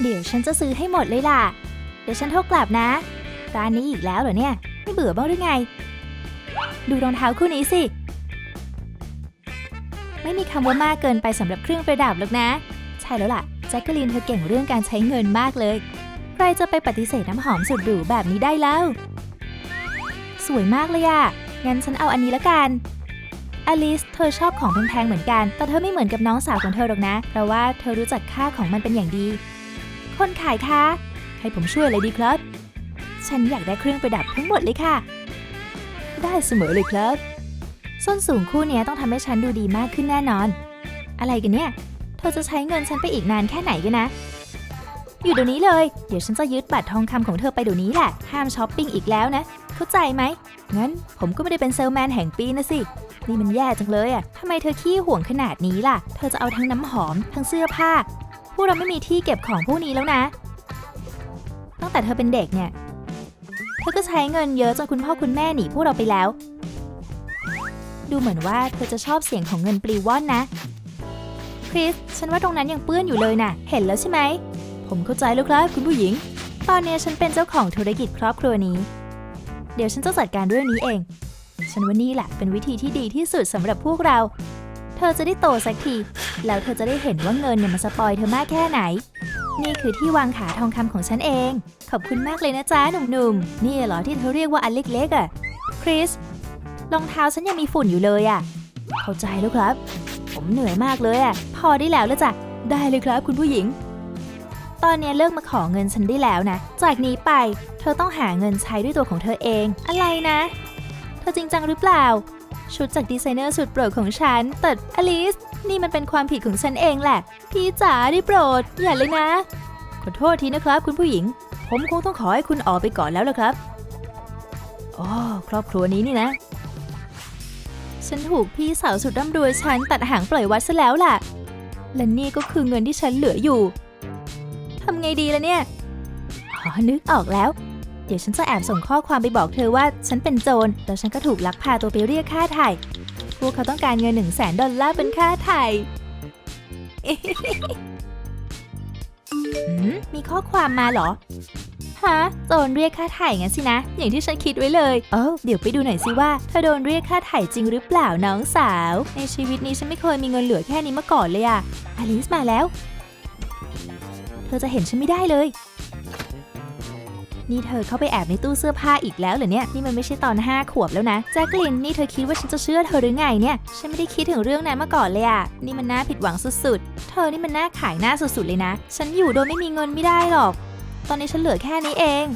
เดี๋ยวฉันจะซื้อให้หมดเลยล่ะ เดี๋ยวฉันโทรกลับนะ ร้านนี้อีกแล้วเหรอเนี่ย ไม่เบื่อบ้างหรือไง ดูรองเท้าคู่นี้สิ ไม่มีคำว่ามากเกินไปสำหรับเครื่องประดับหรอกนะ ใช่แล้วล่ะ แจ็คเกอรีนเธอเก่งเรื่องการใช้เงินมากเลย ใครจะไปปฏิเสธน้ำหอมสุดหรูแบบนี้ได้แล้ว สวยมากเลยอะงั้นฉันเอาอันนี้ละกันอลิส เธอชอบของแพงๆเหมือนกัน แต่เธอไม่เหมือนกับน้องสาวของเธอหรอกนะ เพราะว่าเธอรู้จักค่าของมันเป็นอย่างดี คนขายคะ ให้ผมช่วยเลยดีครับ ฉันอยากได้เครื่องประดับทั้งหมดเลยค่ะ ได้เสมอเลยครับ ส้นสูงคู่นี้ต้องทำให้ฉันดูดีมากขึ้นแน่นอน อะไรกันเนี่ย เธอจะใช้เงินฉันไปอีกนานแค่ไหนกันนะ อยู่เดี๋ยวนี้เลย เดี๋ยวฉันจะยึดบัตรทองคำของเธอไปเดี๋ยวนี้แหละ ห้ามช้อปปิ้งอีกแล้วนะ เข้าใจไหม งั้นผมก็ไม่ได้เป็นเซลแมนแห่งปีนะสินี่มันแย่จังเลยอะทำไมเธอขี้ห่วงขนาดนี้ล่ะ เธอจะเอาทั้งน้ำหอม ทั้งเสื้อผ้า วกเราไม่มีที่เก็บของพวกนี้แล้วนะ ตั้งแต่เธอเป็นเด็กเนี่ย เธอก็ใช้เงินเยอะจนคุณพ่อคุณแม่หนีพวกเราไปแล้ว ดูเหมือนว่าเธอจะชอบเสียงของเงินปลิวว่อนนะ คริส ฉันว่าตรงนั้นยังเปื้อนอยู่เลยน่ะ เห็นแล้วใช่ไหม ผมเข้าใจแล้วครับ คุณผู้หญิง ตอนนี้ฉันเป็นเจ้าของธุรกิจครอบครัวนี้ เดี๋ยวฉันจะจัดการเรื่องนี้เอง ฉันว่านี่แหละเป็นวิธีที่ดีที่สุดสำหรับพวกเรา เธอจะได้โตสักที แล้วเธอจะได้เห็นว่าเงินเนี่ยมันสปอยเธอมากแค่ไหน นี่คือที่วางขาทองคำของฉันเอง ขอบคุณมากเลยนะจ๊ะหนุ่มๆ นี่เหรอที่เธอเรียกว่าอันเล็กๆอะ คริส รองเท้าฉันยังมีฝุ่นอยู่เลยอะ เข้าใจแล้วครับ ผมเหนื่อยมากเลยอะ พอได้แล้วแล้วจ้ะ ได้เลยครับคุณผู้หญิง ตอนนี้เลิกมาขอเงินฉันได้แล้วนะ จากนี้ไป เธอต้องหาเงินใช้ด้วยตัวของเธอเอง อะไรนะ เธอจริงจังหรือเปล่า ชุดจากดีไซเนอร์สุดโปรดของฉันแต่อลิส นี่มันเป็นความผิดของฉันเองแหละ พี่จ๋าได้โปรด อย่าเลยนะ ขอโทษทีนะครับ คุณผู้หญิง ผมคงต้องขอให้คุณออกไปก่อนแล้วละครับอ๋อครอบครัวนี้นี่นะ ฉันถูกพี่สาวสุดร่ำรวยฉันตัดหางปล่อยวัดซะแล้วล่ะ และนี่ก็คือเงินที่ฉันเหลืออยู่ทำไงดีล่ะเนี่ย อ๋อ นึกออกแล้ว เดี๋ยวฉันจะแอบส่งข้อความไปบอกเธอว่าฉันเป็นโจรแล้วฉันก็ถูกลักพาตัวไปเรียกค่าไถ่ พวกเขาต้องการเงินหนึ่งแสนดอลลาร์เป็นค่าไถ่ หืมมีข้อความมาเหรอ ฮะ โจรเรียกค่าไถ่งั้นสินะ อย่างที่ฉันคิดไว้เลย เออเดี๋ยวไปดูหน่อยสิว่าเธอโดนเรียกค่าไถ่จริงหรือเปล่าน้องสาว ในชีวิตนี้ฉันไม่เคยมีเงินเหลือแค่นี้มาก่อนเลยอะอลิสมาแล้ว เธอจะเห็นฉันไม่ได้เลย นี่เธอเข้าไปแอบในตู้เสื้อผ้าอีกแล้วเหรอเนี่ย นี่มันไม่ใช่ตอนห้าขวบแล้วนะแจ็คลินนี่เธอคิดว่าฉันจะเชื่อเธอหรือไงเนี่ย ฉันไม่ได้คิดถึงเรื่องนั้นมาก่อนเลยอะนี่มันน่าผิดหวังสุดๆ เธอนี่มันน่าขายหน้าสุดๆเลยนะ ฉันอยู่โดยไม่มีเงินไม่ได้หรอก ตอนนี้ฉันเหลือแค่นี้เอง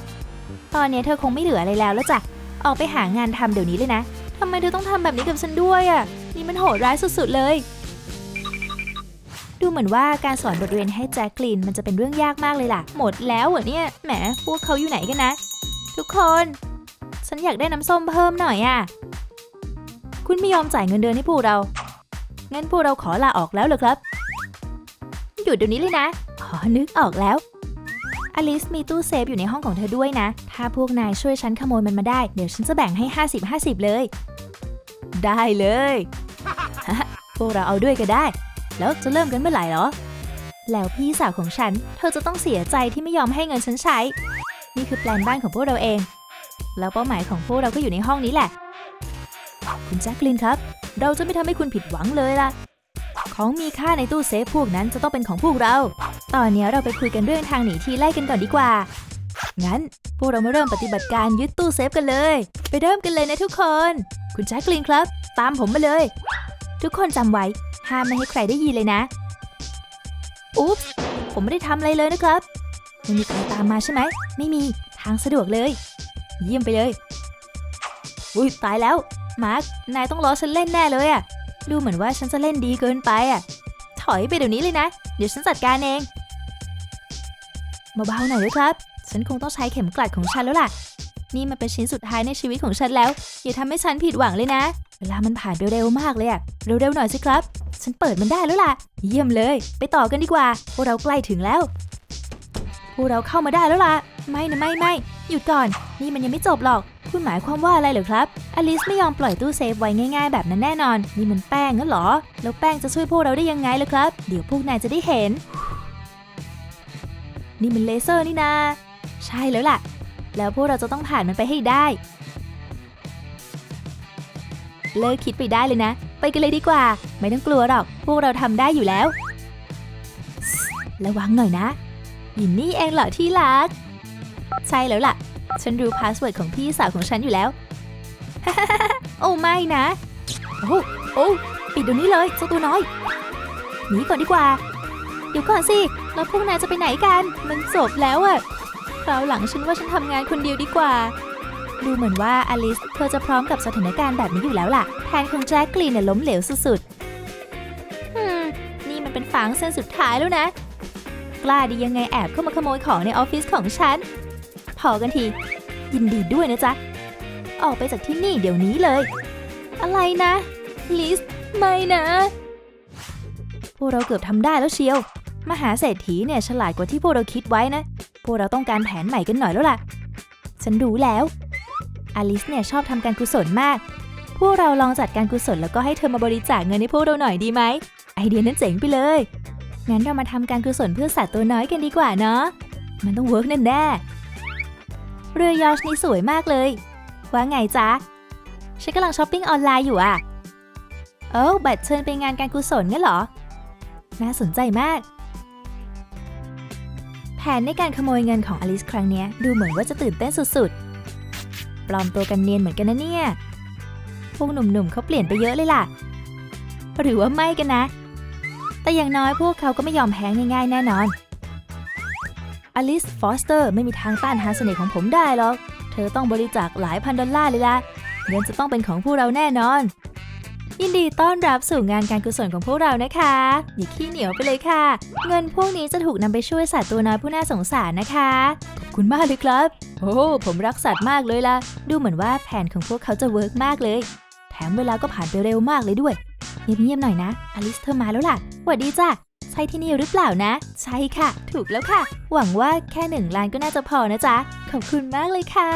ตอนนี้เธอคงไม่เหลืออะไรแล้วแล้วจ้ะ ออกไปหางานทำเดี๋ยวนี้เลยนะทำไมเธอต้องทำแบบนี้กับฉันด้วยอะนี่มันโหดร้ายสุดๆเลย ดูเหมือนว่าการสอนบทเรียนให้แจ็คลินมันจะเป็นเรื่องยากมากเลยล่ะ หมดแล้วเหรอเนี่ย แหม พวกเขาอยู่ไหนกันนะ ทุกคน ฉันอยากได้น้ำส้มเพิ่มหน่อยอะคุณไม่ยอมจ่ายเงินเดือนให้พวกเรา เงั้นพวกเราขอลาออกแล้วเหรอครับ หยุดเดี๋ยวนี้เลยนะอ๋อนึกออกแล้ว อลิสมีตู้เซฟอยู่ในห้องของเธอด้วยนะ ถ้าพวกนายช่วยฉันขโมยมันมาได้ เดี๋ยวฉันจะแบ่งให้ 50-50 เลย ได้เลย พวกเราเอาด้วยก็ได้ แล้วจะเริ่มกันเมื่อไหร่เหรอ แล้วพี่สาวของฉัน เธอจะต้องเสียใจที่ไม่ยอมให้เงินฉันใช้ นี่คือแปลนบ้านของพวกเราเอง แล้วเป้าหมายของพวกเราก็อยู่ในห้องนี้แหละ คุณแจ็คลินครับ เราจะไม่ทำให้คุณผิดหวังเลยล่ะ ของมีค่าในตู้เซฟพวกนั้นจะต้องเป็นของพวกเรา ตอนนี้เราไปคุยกันเรื่องทางหนีทีไล่กันก่อนดีกว่า งั้นพวกเรามาเริ่มปฏิบัติการยึดตู้เซฟกันเลย ไปเริ่มกันเลยนะทุกคน คุณแจ็คลินครับ ตามผมมาเลย ทุกคนจำไว้ ห้ามไม่ให้ใครได้ยินเลยนะ อุ๊บผมไม่ได้ทำอะไรเลยนะครับ ไม่มีใครตามมาใช่ไหม ไม่มี ทางสะดวกเลย เยี่ยมไปเลย อุ้ยตายแล้ว มาร์คนายต้องล้อฉันเล่นแน่เลยอะดูเหมือนว่าฉันจะเล่นดีเกินไปอะถอยไปเดี๋ยวนี้เลยนะ เดี๋ยวฉันจัดการเอง มาเบาหน่อยด้วยครับ ฉันคงต้องใช้เข็มกลัดของฉันแล้วล่ะ นี่มันเป็นชิ้นสุดท้ายในชีวิตของฉันแล้ว อย่าทำให้ฉันผิดหวังเลยนะ เวลามันผ่านไปเร็วมากเลยอะเร็วๆหน่อยสิครับ ฉันเปิดมันได้แล้วล่ะ เยี่ยมเลย ไปต่อกันดีกว่า พวกเราใกล้ถึงแล้ว พวกเราเข้ามาได้แล้วล่ะ ไม่นะไม่ไม่หยุดก่อน นี่มันยังไม่จบหรอก คุณหมายความว่าอะไรเหรอครับ อลิสไม่ยอมปล่อยตู้เซฟไว้ง่ายๆ แบบนั้นแน่นอน นี่มันแป้งงั้นหรอ แล้วแป้งจะช่วยพวกเราได้ยังไงล่ะครับ เดี๋ยวพวกนายจะได้เห็น นี่มันเลเซอร์นี่นา ใช่แล้วล่ะ แล้วพวกเราจะต้องผ่านมันไปให้ได้ เลิกคิดไปได้เลยนะ ไปกันเลยดีกว่า ไม่ต้องกลัวหรอก พวกเราทำได้อยู่แล้ว ระวังหน่อยนะยินนี่เองเหรอที่รัก ใช่แล้วล่ะ ฉันรู้พาสเวิร์ดของพี่สาวของฉันอยู่แล้ว โอ้ไม่นะ โอ้โอ้ปิดเดี๋ยวนี้เลยเจ้าตัวน้อยหนีก่อนดีกว่า เดี๋ยวก่อนสิ แล้วพวกนายจะไปไหนกัน มันจบแล้วอะคราวหลังฉันว่าฉันทำงานคนเดียวดีกว่า ดูเหมือนว่าอลิสเธอจะพร้อมกับสถานการณ์แบบนี้อยู่แล้วล่ะ แผนของแจ็คกลีนเนี่ยล้มเหลวสุดๆอืมนี่มันเป็นฟางเส้นสุดท้ายแล้วนะ กล้าดียังไงแอบเข้ามาขโมยของในออฟฟิศของฉัน พอกันที ยินดีด้วยนะจ๊ะ ออกไปจากที่นี่เดี๋ยวนี้เลย อะไรนะลิสไม่นะพวกเราเกือบทำได้แล้วเชียว มหาเศรษฐีเนี่ยฉลาดกว่าที่พวกเราคิดไว้นะ พวกเราต้องการแผนใหม่กันหน่อยแล้วล่ะ ฉันรู้แล้ว อลิสเนี่ยชอบทำการกุศลมาก พวกเราลองจัดการกุศลแล้วก็ให้เธอมาบริจาคเงินให้พวกเราหน่อยดีไหม ไอเดียนั้นเจ๋งไปเลย งั้นเรามาทำการกุศลเพื่อสัตว์ตัวน้อยกันดีกว่าเนาะ มันต้องเวิร์กแน่ๆเรือยอชนี่สวยมากเลย ว่าไงจ๊ะ ฉันกำลังช้อปปิ้งออนไลน์อยู่อะเอ้าบัตรเชิญไปงานการกุศลงั้นเหรอ น่าสนใจมาก แผนในการขโมยเงินของอลิสครั้งนี้ดูเหมือนว่าจะตื่นเต้นสุดๆ ลอมตัวกันเนียนเหมือนกันนะเนี่ย พวกหนุ่มๆเขาเปลี่ยนไปเยอะเลยล่ะ หรือว่าไม่กันนะ แต่อย่างน้อยพวกเขาก็ไม่ยอมแพ้ง่ายๆแน่นอน อลิสฟอสเตอร์ไม่มีทางต้านทานเสน่ห์ของผมได้หรอก เธอต้องบริจาคหลายพันดอลลาร์เลยล่ะ เงินจะต้องเป็นของพวกเราแน่นอน ยินดีต้อนรับสู่งานการกุศลของพวกเรานะคะอย่าขี้เหนียวไปเลยค่ะ เงินพวกนี้จะถูกนำไปช่วยสัตว์ตัวน้อยผู้น่าสงสารนะคะ คุณมากเลยครับ โอ้ผมรักสัตว์มากเลยล่ะ ดูเหมือนว่าแผนของพวกเขาจะเวิร์กมากเลย แถมเวลาก็ผ่านไปเร็วมากเลยด้วย เงียบๆหน่อยนะ อลิสเธอมาแล้วล่ะสวัสดีจ้ะใช่ที่นี่หรือเปล่านะ ใช่ค่ะ ถูกแล้วค่ะ หวังว่าแค่หนึ่งล้านก็น่าจะพอนะจ๊ะ ขอบคุณมากเลยค่ะ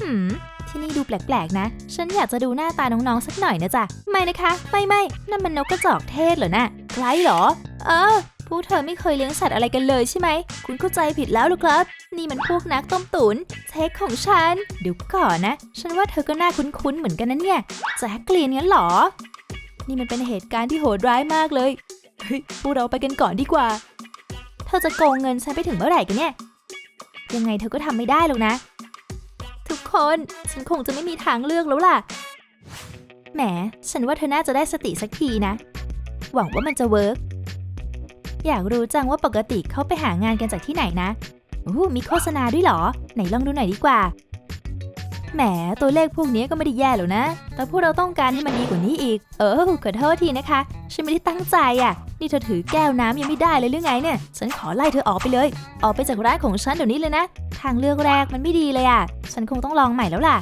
หืม ที่นี่ดูแปลกๆนะ ฉันอยากจะดูหน้าตาน้องๆสักหน่อยนะจ๊ะ ไม่นะคะ ไม่ไม่นั่นมันนกกระจอกเทศเหรอนะ่ะใครเหรอ เออ ผู้เธอไม่เคยเลี้ยงสัตว์อะไรกันเลยใช่ไหม คุณเข้าใจผิดแล้วหรือครับ นี่มันพวกนักต้มตุนเชคของฉัน เดี๋ยวก่อนนะ ฉันว่าเธอก็น่าคุ้นๆเหมือนกันนะเนี่ยแจ็คกลีนงั้นหรอ นี่มันเป็นเหตุการณ์ที่โหดร้ายมากเลย เฮ้ย พวกเราไปกันก่อนดีกว่า เธอจะโกงเงินฉันไปถึงเมื่อไหร่กันเนี่ย ยังไงเธอก็ทำไม่ได้หรอกนะ ทุกคน ฉันคงจะไม่มีทางเลือกแล้วล่ะ แหม ฉันว่าเธอน่าจะได้สติสักทีนะ หวังว่ามันจะเวิร์ก อยากรู้จังว่าปกติเขาไปหางานกันจากที่ไหนนะโอ้มีโฆษณาด้วยเหรอ ไหนลองดูหน่อยดีกว่า แหม ตัวเลขพวกนี้ก็ไม่ได้แย่หรอกนะ แต่พวกเราต้องการให้มันดีกว่านี้อีก เออขอโทษทีนะคะ ฉันไม่ได้ตั้งใจอะ นี่เธอถือแก้วน้ำยังไม่ได้เลยหรือไงเนี่ย ฉันขอไล่เธอออกไปเลย ออกไปจากร้านของฉันเดี๋ยวนี้เลยนะ ทางเลือกแรกมันไม่ดีเลยอะ ฉันคงต้องลองใหม่แล้วล่ะ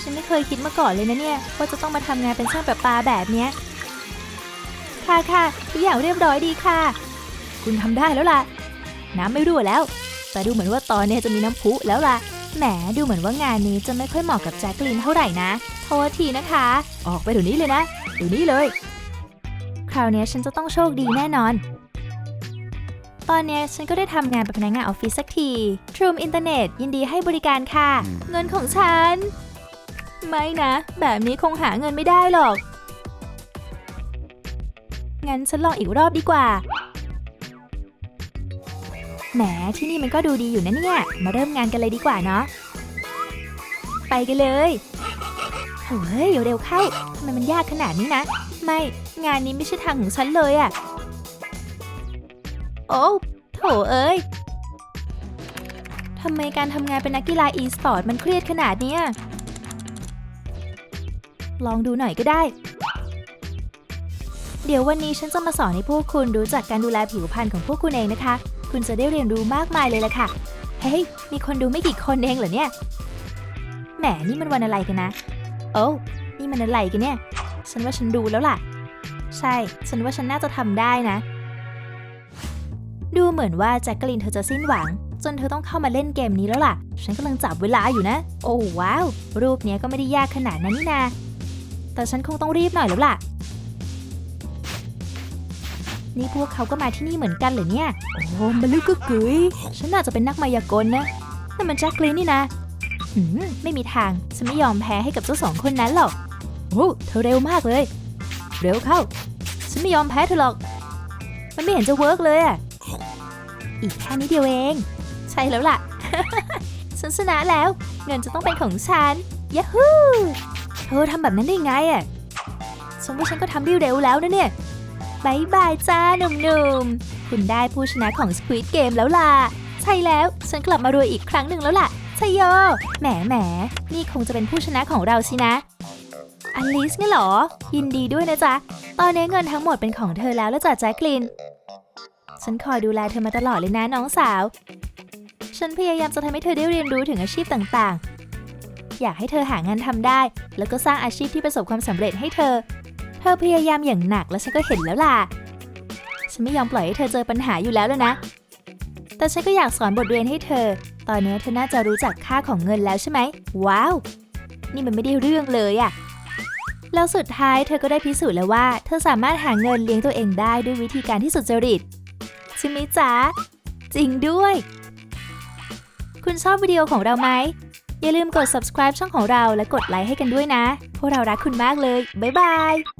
ฉันไม่เคยคิดมาก่อนเลยนะเนี่ย ว่าจะต้องมาทำงานเป็นช่างประปาแบบเนี้ย ค่ะค่ะทุกอย่างเรียบร้อยดีค่ะ คุณทำได้แล้วล่ะ น้ำไม่รั่วแล้ว แต่ดูเหมือนว่าตอนนี้จะมีน้ำพุแล้วล่ะ แหมดูเหมือนว่างานนี้จะไม่ค่อยเหมาะกับแจ็คลินเท่าไหร่นะ โทษทีนะคะ ออกไปเดี๋ยวนี้เลยนะเดี๋ยวนี้เลย คราวนี้ฉันจะต้องโชคดีแน่นอน ตอนนี้ฉันก็ได้ทำงานเป็นพนักงานออฟฟิศสักที True Internet ยินดีให้บริการค่ะ เงินของฉัน ไม่นะ แบบนี้คงหาเงินไม่ได้หรอก งั้นฉันลองอีกรอบดีกว่า แหมที่นี่มันก็ดูดีอยู่นะเนี่ย มาเริ่มงานกันเลยดีกว่าเนาะ ไปกันเลยเฮ้ยเร็วเข้าทำไมมันยากขนาดนี้นะ ไม่ งานนี้ไม่ใช่ทางของฉันเลยอะโอ้โถเอ้ยทำไมการทำงานเป็นนักกีฬาอีสปอร์ตมันเครียดขนาดเนี้ยลองดูหน่อยก็ได้ เดี๋ยววันนี้ฉันจะมาสอนให้พวกคุณรู้จักการดูแลผิวพรรณของพวกคุณเองนะคะ คุณจะได้เรียนรู้มากมายเลยละค่ะ เฮ้ย มีคนดูไม่กี่คนเองเหรอเนี่ย แหม นี่มันวันอะไรกันนะ โอ้นี่มันอะไรกันเนี่ย ฉันว่าฉันดูแล้วล่ะ ใช่ ฉันว่าฉันน่าจะทำได้นะ ดูเหมือนว่าแจ็คกลินเธอจะสิ้นหวัง จนเธอต้องเข้ามาเล่นเกมนี้แล้วล่ะ ฉันกำลังจับเวลาอยู่นะ โอ้ว้าว รูปนี้ก็ไม่ได้ยากขนาดนั้นนี่นา แต่ฉันคงต้องรีบหน่อยแล้วล่ะ นี่พวกเขาก็มาที่นี่เหมือนกันเหรอเนี่ย โอ้มันลึกกึกกึ๋ยฉันน่าจะเป็นนักมายากลนะนั่นมันแจ็คลินนี่นะหืมไม่มีทาง ฉันไม่ยอมแพ้ให้กับเจ้าสองคนนั้นหรอก โอ้เธอเร็วมากเลย เร็วเข้า ฉันไม่ยอมแพ้เธอหรอก มันไม่เห็นจะเวิร์กเลยอะอีกแค่นิดเดียวเอง ใช่แล้วล่ะ ฉันชนะแล้ว เงินจะต้องเป็นของฉันย a ฮูเธอทำแบบนั้นได้ไงอะฉันว่าฉันก็ทำได้เร็วแล้วนะเนี่ย บายบายจ้าหนุ่มๆ คุณได้ผู้ชนะของ Squid Game แล้วล่ะ ใช่แล้ว ฉันกลับมารวยอีกครั้งหนึ่งแล้วล่ะชยโย แหมแหมนี่คงจะเป็นผู้ชนะของเราสินะอลิสเนี่ยหรอ ยินดีด้วยนะจ๊ะ ตอนนี้เงินทั้งหมดเป็นของเธอแล้วแล้วจ้ะแจ็คลิน ฉันคอยดูแลเธอมาตลอดเลยนะน้องสาว ฉันพยายามจะทำให้เธอได้เรียนรู้ถึงอาชีพต่างๆ อยากให้เธอหางานทำได้ แล้วก็สร้างอาชีพที่ประสบความสำเร็จให้เธอ ธอพยายามอย่างหนักแล้วฉันก็เห็นแล้วล่ะ ฉันไม่ยอมปล่อยให้เธอเจอปัญหาอยู่แล้วแล้วนะ แต่ฉันก็อยากสอนบทเรียนให้เธอ ตอนนี้เธอน่าจะรู้จักค่าของเงินแล้วใช่ไหม ว้าว นี่มันไม่ได้เรื่องเลยอะแล้วสุดท้ายเธอก็ได้พิสูจน์แล้วว่า เธอสามารถหาเงินเลี้ยงตัวเองได้ด้วยวิธีการที่สุจริตใช่ไหมจ๊ะ จริงด้วย คุณชอบวิดีโอของเราไหม อย่าลืมกด subscribe ช่องของเราและกดไลค์ให้กันด้วยนะ พวกเรารักคุณมากเลย บ๊ายบาย